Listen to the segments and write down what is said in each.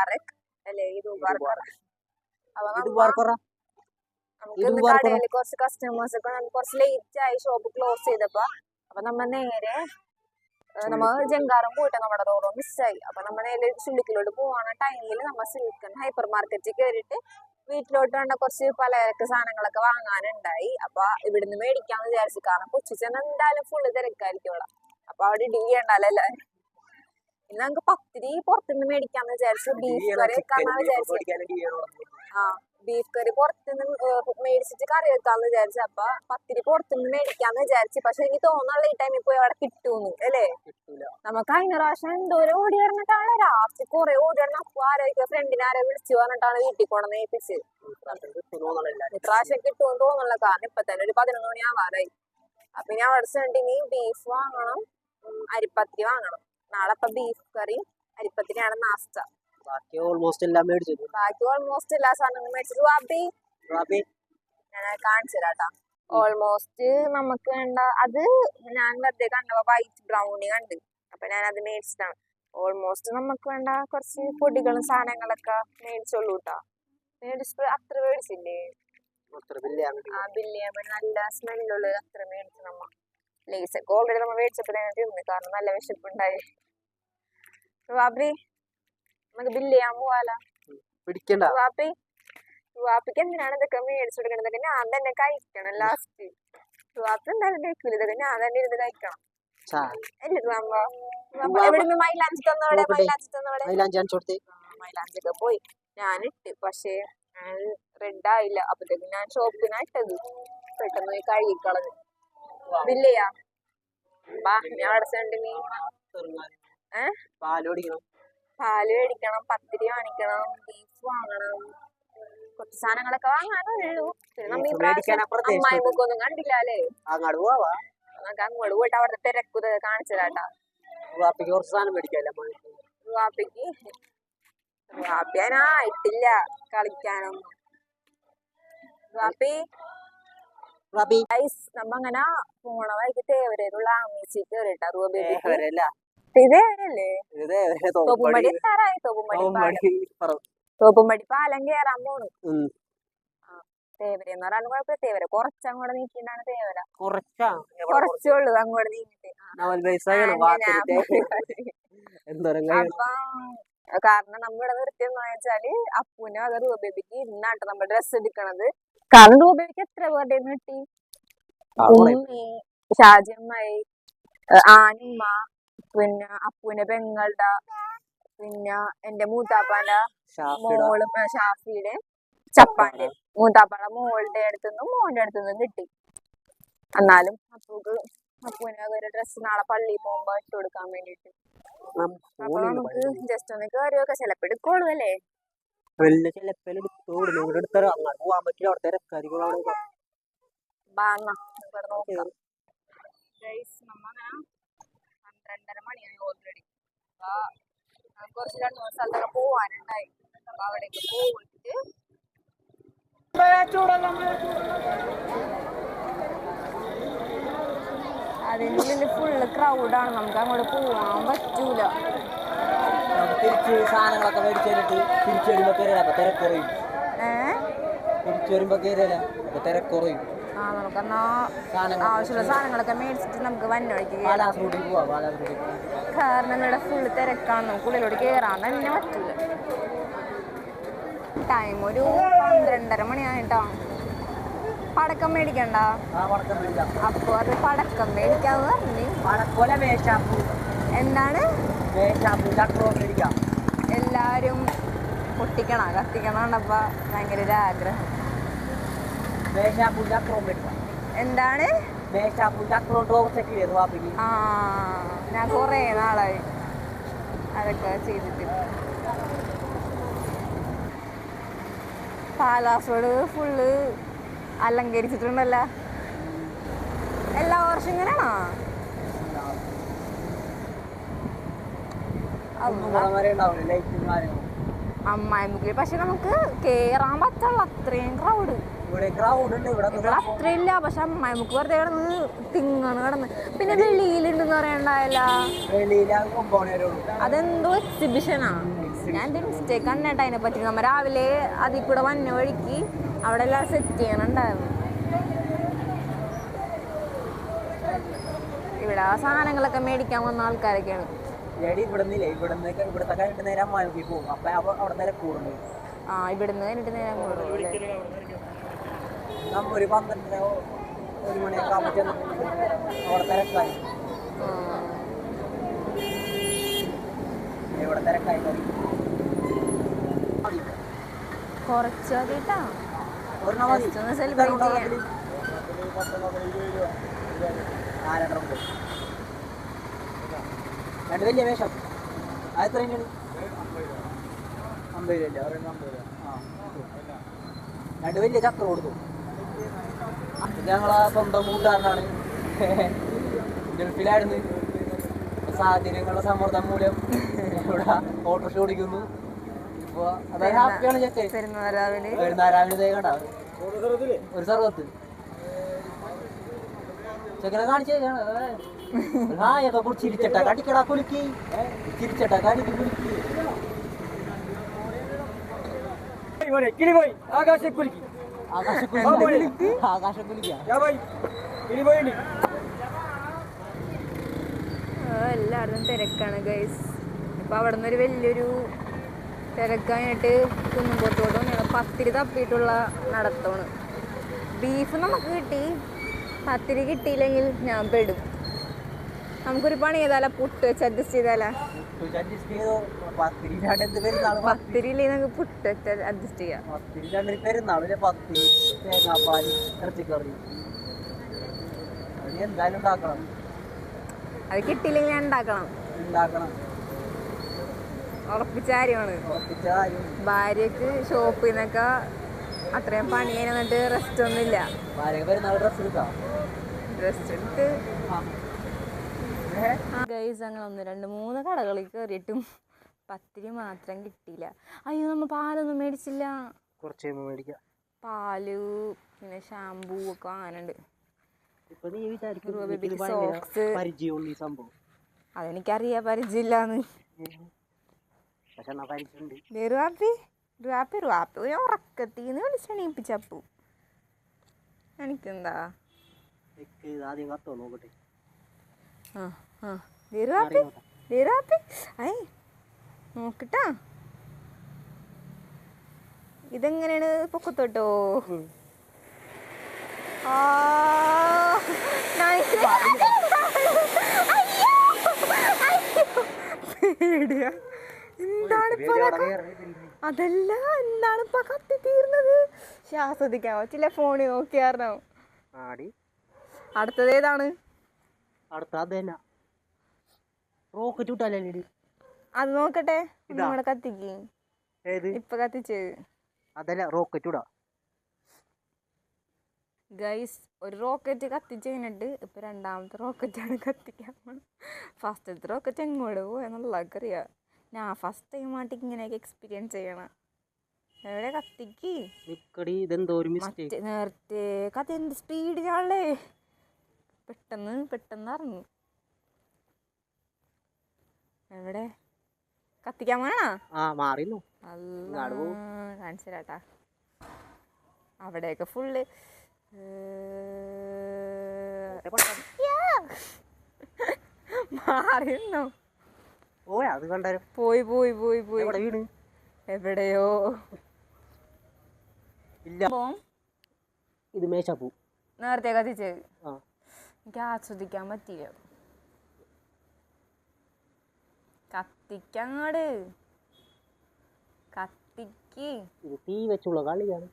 മുബാറക് അല്ലേ? ഈദ് മുബാറക് നമുക്ക് കടയിൽ കുറച്ച് കസ്റ്റമേഴ്സ് ഒക്കെ കുറച്ച് ലേറ്റ് ആയി ഷോപ്പ് ക്ലോസ് ചെയ്തപ്പോ അപ്പൊ നമ്മ നേരെ നമ്മ ജങ്കാറും പോയിട്ട് നമ്മുടെ റോഡോ മിസ്സായി അപ്പൊ നമ്മ നേരെ ചുള്ളിക്കിലോട്ട് പോവാണ്. ടൈമിൽ നമ്മ സിൽക്കൻ ഹൈപ്പർ മാർക്കറ്റിൽ കയറിയിട്ട് വീട്ടിലോട്ട് വേണ്ട കുറച്ച് പലചരക്ക് സാധനങ്ങളൊക്കെ വാങ്ങാനുണ്ടായി. അപ്പൊ ഇവിടുന്ന് മേടിക്കാന്ന് വിചാരിച്ചു. കാരണം കൊച്ചിച്ചൻ എന്തായാലും ഫുള്ള് തിരക്കായിരിക്കുള്ള അപ്പൊ അവിടെ ഇടി ചെയ്യണ്ടല്ലോ എല്ലാവരും ഇന്ന് നമുക്ക് പത്തിരി പുറത്തുനിന്ന് മേടിക്കാന്ന് വിചാരിച്ചു ബീഫ് കറി വെക്കാന്നാ വിചാരിച്ചു. ആ ബീഫ് കറി പുറത്തുനിന്ന് മേടിച്ചിട്ട് കറി വെക്കാന്ന് വിചാരിച്ചു. അപ്പൊ പത്തിരി പുറത്തുനിന്ന് മേടിക്കാന്ന് വിചാരിച്ചു. പക്ഷെ എനിക്ക് തോന്നുന്നുള്ള ഈ ടൈമിൽ പോയി അവിടെ കിട്ടൂന്ന് അല്ലേ? നമുക്ക് കഴിഞ്ഞ പ്രാവശ്യം എന്തോരം ഓടി കിടന്നിട്ടാണ് രാത്രി കുറെ ഓടി വരണം അപ്പൊ ആരോഗ്യ ഫ്രണ്ടിനെ ആരോ വിളിച്ചു പറഞ്ഞിട്ടാണ് വീട്ടിൽ കൊണ്ടുവന്ന് ഏൽപ്പിച്ച്. ഇപ്രാവശ്യം കിട്ടുമെന്ന് തോന്നുന്നുള്ള കാരണം ഇപ്പൊ തന്നെ ഒരു പതിനൊന്ന് മണി ആവാറായി അപ്പൊ ഞാൻ അവിടെ ചെന്നിട്ട് ബീഫ് വാങ്ങണം അരിപ്പത്തി അരിപ്പത്തിരി വാങ്ങണം. നാളെ ഇപ്പൊ ബീഫ് കറി അരിപ്പത്തിനാണ് നാസ്ത. ബാക്കി ഓൾമോസ്റ്റ് എല്ലാം മേടിച്ചു. ബാക്കി ഓൾമോസ്റ്റ് എല്ലാ സാധനങ്ങളും മേടിച്ചു. വാപ്പി? ബാബി ഞാൻ കാണിച്ചു തരാട്ടാ. ഓൾമോസ്റ്റ് നമുക്ക് വേണ്ട അത് ഞാൻ വെറുതെ കണ്ടപ്പോ വൈറ്റ് ബ്രൗണി കണ്ട്. അപ്പൊ ഞാൻ അത് മേടിച്ചതാണ്. ഓൾമോസ്റ്റ് നമുക്ക് വേണ്ട കുറച്ച് പൊടികളും സാധനങ്ങളൊക്കെ മേടിച്ചോളൂ കേട്ടോ മേടിച്ചിട്ട് അത്ര മേടിച്ചില്ലേ? ആ ബില്ല് നല്ല സ്മെല്ലുള്ള അത്ര മേടിച്ചു നമ്മ. ലേസ് ഒക്കെ ഓൾറെഡി നമ്മൾ മേടിച്ചപ്പോ തന്നെ തിന്നു. കാരണം നല്ല വിശപ്പുണ്ടായി. വാപ്പി നമുക്ക് ബില്ല് ചെയ്യാൻ പോവാലോ? പിടിക്കണ്ട. വാപ്പി വാപ്പിക്ക് എന്തിനാണ് ഇതൊക്കെ മേടിച്ചു കൊടുക്കണത്? ഇതൊക്കെ ഞാൻ തന്നെ കഴിക്കണം ലാസ്റ്റ് വാപ്പി എന്തായാലും കഴിക്കൂല ഇതൊക്കെ ഞാൻ തന്നെ ഇരുന്ന് കഴിക്കണം. അല്ലേ വാമ്പ. എവിടുന്ന് മൈലാഞ്ചി. മൈലാഞ്ചി മൈലാഞ്ചി മൈലാഞ്ചൊക്കെ പോയി. ഞാനിട്ട് പക്ഷേ റെഡ് ആയില്ല. അപ്പത്തേക്ക് ഞാൻ ഷോപ്പിനാ ഇട്ടത്. പെട്ടെന്ന് പോയി കഴുകിക്കളഞ്ഞു ബില്ലയാ ബാ ഞാൻ അടച്ചുണ്ട് നീ? പാൽ മേടിക്കണം പത്തിരി വാങ്ങിക്കണം ബീഫ് വാങ്ങണം. കുറച്ച് സാധനങ്ങളൊക്കെ വാങ്ങാനുള്ളൂ. പിന്നെ നമ്മ ഈ ബീഫ് പ്രാവശ്യം മേടിക്കാൻ അപ്പുറത്തെ അമ്മായി ബുക്കൊന്നും കണ്ടില്ല അല്ലേ? നമുക്ക് അങ്ങോട്ട് പോയിട്ട് അവിടുത്തെ തിരക്കുത കാണിച്ചു തരാട്ടാ കുറച്ച് സാധനം മേടിക്കാല്ലേ വാപ്പിക്ക്? വാപ്പി അതിനായിട്ടില്ല കളിക്കാനൊന്നും. വാപ്പി? റാബി. ഗൈസ് നമ്മ അങ്ങനെ പോണ ഇത് തോപ്പുംപടി പാലം. കേറാൻ പോണു. തേവര എന്ന് കുഴപ്പമില്ല. തേവര കുറച്ചങ്ങോട്ട് നീക്കിണ്ടാണ് തേവര. കുറച്ചാ? കുറച്ചേ? ഉള്ളൂ അങ്ങോട്ട് നീങ്ങിട്ട് അപ്പം കാരണം നമ്മളിവിടെ നിർത്തിയെന്ന് വെച്ചാൽ അപ്പൂനെ അത് റൂബേബിക്ക് ഇന്നാട്ടോ നമ്മൾ ഡ്രസ്സ് എടുക്കണത്. കാരണം റൂബേബിക്ക് എത്ര പേരുടെ കിട്ടി? ഉമ്മി ഷാജിയമ്മായി ആനിമ്മ പിന്നെ അപ്പുവിന്റെ പെങ്ങളുടെ പിന്നെ എന്റെ മൂത്താപ്പാന്റെ മോൾ ഷാഫിയുടെ ചപ്പാന്റെ മൂത്താപ്പാടെ മോളുടെ അടുത്തുനിന്നും മോന്റെ അടുത്തുനിന്നും കിട്ടി. എന്നാലും അപ്പൂക്ക് അപ്പുവിനെ ഒരു ഡ്രസ്സ് നാളെ പള്ളിയിൽ പോകുമ്പോ ഇട്ട് കൊടുക്കാൻ വേണ്ടിട്ട് അപ്പൊ നമുക്ക് ജസ്റ്റ് ഒന്ന് കയറിയൊക്കെ ചിലപ്പോ എടുക്കുള്ളൂ അല്ലേ? എടുത്തോടും ഇവിടെ അങ്ങോട്ട് പോകാൻ പറ്റില്ല. ഗൈസ് നമ്മ പന്ത്രണ്ടര മണിയായി ഓൾറെഡി കുറച്ച് രണ്ട് മൂന്ന് സ്ഥലത്തൊക്കെ പോവാനുണ്ടായി. അപ്പൊ അവിടേക്ക് പോയിട്ട് അതിനുള്ളിൽ ഫുള്ള് ക്രൗഡാണ് നമുക്ക് അങ്ങോട്ട് പോവാൻ പറ്റൂല. തിരിച്ച് സാധനങ്ങളൊക്കെ മേടിച്ചു തന്നിട്ട് തിരിച്ചു വരുമ്പോ കയറിയാ അപ്പൊ തിരക്കുറയും തിരിച്ചു വരുമ്പോ കയറില്ല അപ്പൊ തിരക്കുറയും ആ നമുക്കെന്നാ സാധനങ്ങൾ ആവശ്യമുള്ള സാധനങ്ങളൊക്കെ മേടിച്ചിട്ട് നമുക്ക് വന്ന വഴിക്ക് കയറാം പാലാസ് റൂട്ടിൽ പോവാ പാലാസ് റൂട്ടിൽ കാരണം ഇവിടെ ഫുള്ള് തിരക്കാണ്. നമുക്ക് ഉള്ളിലോട്ട് കയറാൻ തന്നെ പറ്റൂല. ടൈം ഒരു പന്ത്രണ്ടര മണിയായിട്ടാ. പടക്കം മേടിക്കണ്ട? അപ്പൊ അത് പടക്കം മേടിക്കാന്ന് പറഞ്ഞു. എന്താണ്? എല്ലാരും പൊട്ടിക്കണ കത്തിക്കണ കണ്ടപ്പോ ഭയങ്കര ഒരു ആഗ്രഹം. എന്താണ്? ആ ഞാൻ കുറേ നാളായി അതൊക്കെ ചെയ്തിട്ട്. പാലാസോട് ഫുള്ള് അലങ്കരിച്ചിട്ടുണ്ടല്ലോ. എല്ലാ വർഷം ഇങ്ങനെയാണോ? അമ്മായിമുക്കിൽ പക്ഷെ നമുക്ക് കേറാൻ പറ്റുള്ള അത്രയും ക്രൗഡ് ഇവിടെ അത്രയില്ല. പക്ഷെ അമ്മായിമുക്ക് വെറുതെ കിടന്ന് തിങ്ങണ് കിടന്ന്. പിന്നെ വെളിയിലുണ്ടെന്ന് പറയണ്ടായല്ല. അതെന്തോ എക്സിബിഷനാ ഞാൻ എന്റെ മിസ്റ്റേക്ക് കണ്ടിട്ട് അതിനെ പറ്റി. നമ്മ രാവിലെ അതിൽ കൂടെ വന്ന വഴിക്ക് അവിടെ എല്ലാം സെറ്റ് ചെയ്യണുണ്ടായിരുന്നു. ഇവിടെ ആ സാധനങ്ങളൊക്കെ മേടിക്കാൻ വന്ന ആൾക്കാരൊക്കെയാണ്. എടി ഇവിടെ നിന്നില്ലേ ഇവിടെ നിന്നൊക്കെ ഇവിടുത്തെ കഴിഞ്ഞിട്ട് നേരെ അമ്മാനോക്കി പോകും. അപ്പൊ അവ- അവിടെ നേരെ കൂടുന്നു ആ ഇവിടുന്ന് കഴിഞ്ഞിട്ട് നേരം കൂടും ഒരു പന്ത്രണ്ടര ഒരു മണിയൊക്കെ ആകുമ്പോൾ അവിടെ തിരക്കായി. ഇവിടെ തിരക്കായി. കുറച്ച് മതിട്ടാ സെലിബ്രേറ്റ് മതി. Just ഒന്ന് celebrate ഇതെന്താ ചെയ്യാൻ. ഇതിൽ? ആ, രണ്ടെണ്ണം പോയി. രണ്ട് വലിയ വേഷം. അത് എത്ര തന്നെയാണ് അമ്പത് രൂപ ഒരെണ്ണം അമ്പത് രൂപ. ആ. രണ്ട് വലിയ ചക്ര കൊടുത്തു. ഇത് ഞങ്ങളെ സ്വന്തം കൂട്ടുകാരനാണ്. ഗൾഫിലായിരുന്നു. സാഹചര്യങ്ങളുടെ സമ്മർദ്ദം മൂലം ഇവിടെ ഓട്ടോറിക്ഷ ഓടിക്കുന്നു. ഇപ്പൊ അതായത് ഹാപ്പിയാണ് ചേച്ചേ. പെരുന്നാൾ രാവിലെ കണ്ട. ഒരു സർവത്ത്. ചെക്കനെ കാണിച്ചേ ചിരിച്ചട്ട കടിക്കടാ കുലുക്കി. ചിരിച്ചട്ട കടിക്ക് കുലുക്കി. കിളിപോയി എല്ലായിടത്തും തിരക്കാണ് ഗൈസ് ഇപ്പൊ അവിടെ നിന്നൊരു ഒരു വലിയൊരു തിരക്കായിട്ട് കുന്നുംപുറത്തോട്ടും ഞങ്ങൾ പത്തിരി തപ്പിയിട്ടുള്ള നടത്തമാണ്. ബീഫ് നമുക്ക് കിട്ടി. പത്തിരി കിട്ടിയില്ലെങ്കിൽ ഞാൻ പെടും. നമുക്കൊരു പണി ചെയ്താലോ? പുട്ട് വെച്ച് അഡ്ജസ്റ്റ് ചെയ്താലോ? അഡ്ജസ്റ്റ് ചെയ്തോ? പത്തിരില്ലാണ്ട് എന്ത് പെരുന്നാൾ? പത്തിരി ഇല്ലെങ്കിൽ നമുക്ക് പുട്ട് വെച്ച് അഡ്ജസ്റ്റ് ചെയ്യാം. അത് കിട്ടിയില്ലെങ്കിൽ ഞാൻ ഉണ്ടാക്കണം. ഉറപ്പിച്ച കാര്യമാണ്. ഭാര്യക്ക് ഷോപ്പിൽ നിന്നൊക്കെ അത്രയും പണി കഴിഞ്ഞിട്ട് റെസ്റ്റ് ഒന്നുമില്ല. റെസ്റ്റ് എടുത്ത്? ഗൈസ് അങ്ങനെ ഒന്ന് രണ്ട് മൂന്ന് കടകളിൽ കയറിയിട്ടും പത്തിരി മാത്രം കിട്ടിയില്ല. അയ്യോ നമ്മ പാലൊന്നും മേടിച്ചില്ല. കുറച്ച് മേടിക്കാം. പാൽ പിന്നെ ഷാമ്പൂ ഒക്കെ വാങ്ങാനുണ്ട്. അതെനിക്കറിയാ പരിചയമില്ലാന്ന്. റുവാപ്പി റുവാപ്പി റുവാപ്പി ഞാൻ ഉറക്കത്തിന്ന് വിളിച്ചെണീപ്പിച്ചപ്പു എനിക്കെന്താ? ആദ്യം കത്തോ നോക്കട്ടെ. ആ. ആ. ഐ നോക്കട്ടാ. ഇതെങ്ങനെയാണ് പൊക്കത്തോട്ടോ? ആ. പേടിയാ. എന്താണ് ഇപ്പൊ? അതല്ല എന്താണ് ഇപ്പൊ കത്തി തീർന്നത്? ആസ്വദിക്കാമോ ചില ഫോണിൽ നോക്കിയാർന്നോ ആടി. അടുത്തത് ഏതാണ്? അടുത്ത റോക്കറ്റ് വിട്ടാലേ അത് നോക്കട്ടെ. നമ്മളെ കത്തിക്ക്. ഏത്? ഇപ്പൊ കത്തിച്ചത്. അതല്ല റോക്കറ്റ് വിടാ. ഗൈസ് ഒരു റോക്കറ്റ് കത്തിച്ച് കഴിഞ്ഞിട്ട് ഇപ്പൊ രണ്ടാമത്തെ റോക്കറ്റാണ് കത്തിക്കാൻ ഫസ്റ്റത്തെ റോക്കറ്റ് എങ്ങോട്ട് പോയെന്നുള്ളതൊക്കെ അറിയാം ഞാൻ ഫസ്റ്റ് ടൈമായിട്ട് ഇങ്ങനെയൊക്കെ എക്സ്പീരിയൻസ് ചെയ്യണം. എവിടെ കത്തിക്ക്? നേരത്തെ കത്തി എന്ത് സ്പീഡിലാണല്ലേ പെട്ടെന്ന് പെട്ടെന്ന് ഇറങ്ങും. എവിടെ? കത്തിക്കാൻ വേണോ ആ മാറിന്നു. കാണിച്ചു തരാട്ടാ അവിടെയൊക്കെ ഫുള്ള് മാറിന്നു. പോയി പോയി പോയി പോയി. എവിടെയോ. ഇല്ല. ഇത് മേശാ പോ നേരത്തെ കത്തിച്ചത്. എനിക്ക് ആസ്വദിക്കാൻ പറ്റില്ല കത്തിക്കങ്ങാട്. കത്തിക്ക്. ഇത് തീ വെച്ചുള്ള കളിയാണ്.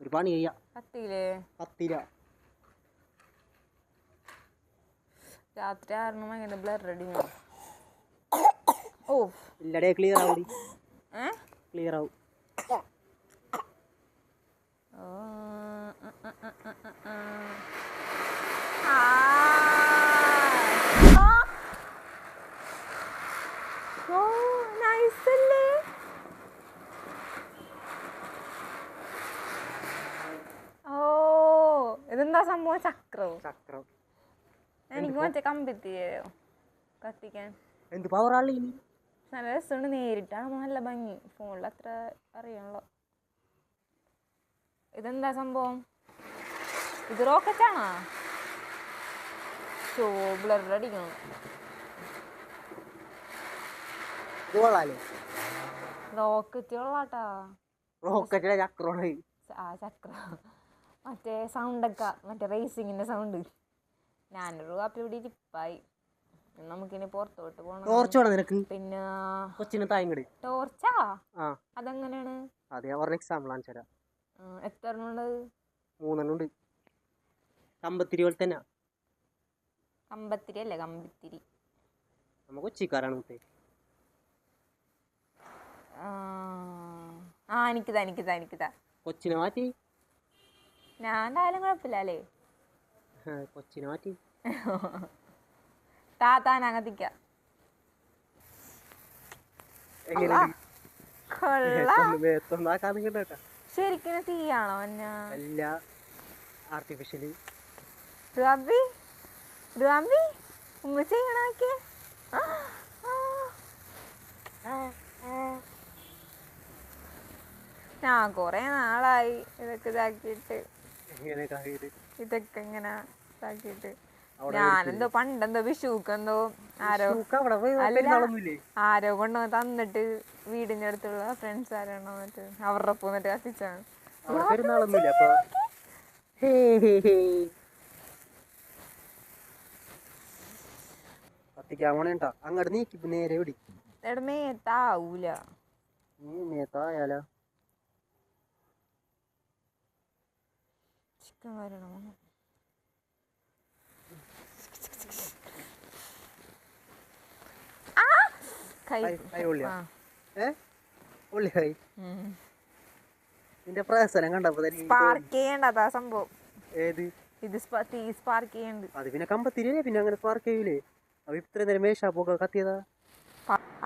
ഒരു പണി ചെയ്യാം. കത്തിയില്ലേ? കത്തിര. രാത്രി ആറിന് എങ്ങനെ ബ്ലർ റെഡി ഓ. ഇല്ലടേ ക്ലിയർ ആവും. ആ ക്ലിയർ ആവും ഓ. ആ. ഓ നൈസ് അല്ലേ ഓ ഇതെന്താ സംഭവം? ചക്രവും? ചക്രം. എനിക്ക് മറ്റേ കമ്പിത്തിയോ കത്തിക്കാൻ. എന്ത് ഇനി? നല്ല രസമുണ്ട് നേരിട്ടാണ് നല്ല ഭംഗി. ഫോണിൽ അത്ര അറിയണല്ലോ ഇതെന്താ സംഭവം? ഇത് റോക്കറ്റാണോ ഷോ ബ്ലർ അടിക്കണം ഇത് കൊള്ളാലേ. റോക്കറ്റ് കൊള്ളാട്ടാ റോക്കറ്റിലെ ആ ചക്ര. മറ്റേ സൗണ്ടൊക്കെ മറ്റേ റേസിങ്ങിന്റെ സൗണ്ട് ഞാനൊരു കാപ്പി ഇവിടെ ഇരിപ്പായി. നമുക്കിനി പുറത്തോട്ട് പോകണം ടോർച്ച് നിനക്ക്? പിന്നെ കൊച്ചിന് തായങ്ങട് ടോർച്ചാ അതെങ്ങനെയാണ്? അത് ഞാൻ പറഞ്ഞ എക്സാമ്പിൾ ആണ് ചേരാ എത്ര ഉണ്ട്? മൂന്നെണ്ണം ഉണ്ട്. കമ്പത്തിരി പോലെ തന്നെ. കമ്പത്തിരി അല്ലേ കമ്പിത്തിരി. നമുക്ക് ഉച്ചക്കാരാണ് മുത്തേ ആ എനിക്കിതാ എനിക്കിതാ എനിക്കിതാ. കൊച്ചിനെ മാറ്റി. ഞാൻ എന്തായാലും കുഴപ്പമില്ല അല്ലേ? കൊച്ചിനെ മാറ്റി. ആക്കാതെ കേട്ടോ. ശരിക്കും തീയാണോ അല്ല ആർട്ടിഫിഷ്യൽ റുബി റുബി ഉമ്മ ചെയ്യണാക്കിയ ഞാൻ കൊറേ നാളായി ഇതൊക്കെ ഇതാക്കിയിട്ട്. കായത് ഇതൊക്കെ ഇങ്ങനെ ഇതാക്കിയിട്ട്. അവിടെ ഞാനെന്തോ പണ്ടെന്തോ വിഷുക്കെന്തോ ആരോ ആരോ കൊണ്ടോ തന്നിട്ട് വീടിന്റെ അടുത്തുള്ള ഫ്രണ്ട്സ് ആരാണോ മറ്റേ അവരുടെ ഒപ്പം എന്നിട്ട് കത്തിച്ചാണ് അങ്ങോട്ട് നീക്കി നേരെ വിടി എവിടെ താവൂല നീ ചിക്കൻ വരണം. നിന്റെ പ്രസനം കണ്ടപ്പോ സംഭവം. ഏത്? ഇത് തീ സ്പാർക്ക് ചെയ്യണ്ട്. അത് പിന്നെ കമ്പത്തിരിയല്ലേ പിന്നെ അങ്ങനെ സ്പാർക്ക് ചെയ്യൂലേ? അപ്പൊ ഇത്ര നേരം മേശാപ്പൊക്കെ കത്തിയതാ?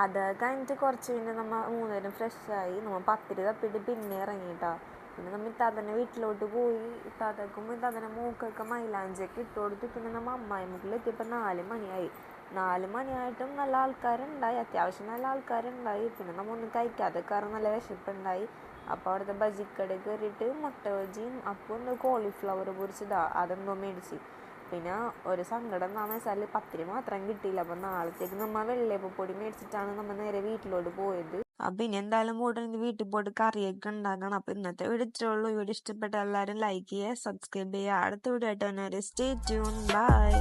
അത് കഴിഞ്ഞിട്ട് കുറച്ച് പിന്നെ നമ്മ മൂന്നുപേരും ഫ്രഷ് ആയി. നമ്മ പത്തിരി തപ്പിട്ട് പിന്നെ ഇറങ്ങിട്ടാ. പിന്നെ നമ്മ ഇത്താത്തന്നെ വീട്ടിലോട്ട് പോയി. ഇത്താത്തക്കും ഇത്താത്തന്നെ മൂക്കൊക്കെ മൈലാഞ്ചിയൊക്കെ ഇട്ട് കൊടുത്ത്. പിന്നെ നമ്മ അമ്മായി മുക്കിലെത്തിയപ്പോൾ നാല് മണിയായി. നാല് മണിയായിട്ടും നല്ല ആൾക്കാരുണ്ടായി. അത്യാവശ്യം നല്ല ആൾക്കാരുണ്ടായി. പിന്നെ നമ്മ ഒന്നും കഴിക്കാതെ കാരണം നല്ല വിശപ്പുണ്ടായി. അപ്പോൾ അവിടുത്തെ ബജിക്കടയിൽ കയറിയിട്ട് മുട്ട ബജിയും അപ്പോൾ ഒന്ന് കോളിഫ്ലവർ പൊരിച്ചതാ അതെന്തോ മേടിച്ച്. പിന്നെ ഒരു സങ്കടം എന്താണെന്ന് വെച്ചാൽ പത്തിരി മാത്രം കിട്ടിയില്ല. അപ്പം നാളത്തേക്ക് നമ്മൾ വെള്ളയപ്പൊടി മേടിച്ചിട്ടാണ് നമ്മ നേരെ വീട്ടിലോട്ട് പോയത്. അപ്പം ഇനി എന്തായാലും പോയിട്ട് വീട്ടിൽ പോയിട്ട് കറിയൊക്കെ ഉണ്ടാക്കണം. അപ്പം ഇന്നത്തെ വീഡിയോ ഇത്രേ വീഡിയോ ഇഷ്ടപ്പെട്ട എല്ലാവരും ലൈക്ക് ചെയ്യുക സബ്സ്ക്രൈബ് ചെയ്യുക. അടുത്ത വീഡിയോ ആയിട്ട് തന്നെ സ്റ്റേ ട്യൂൺ ബൈ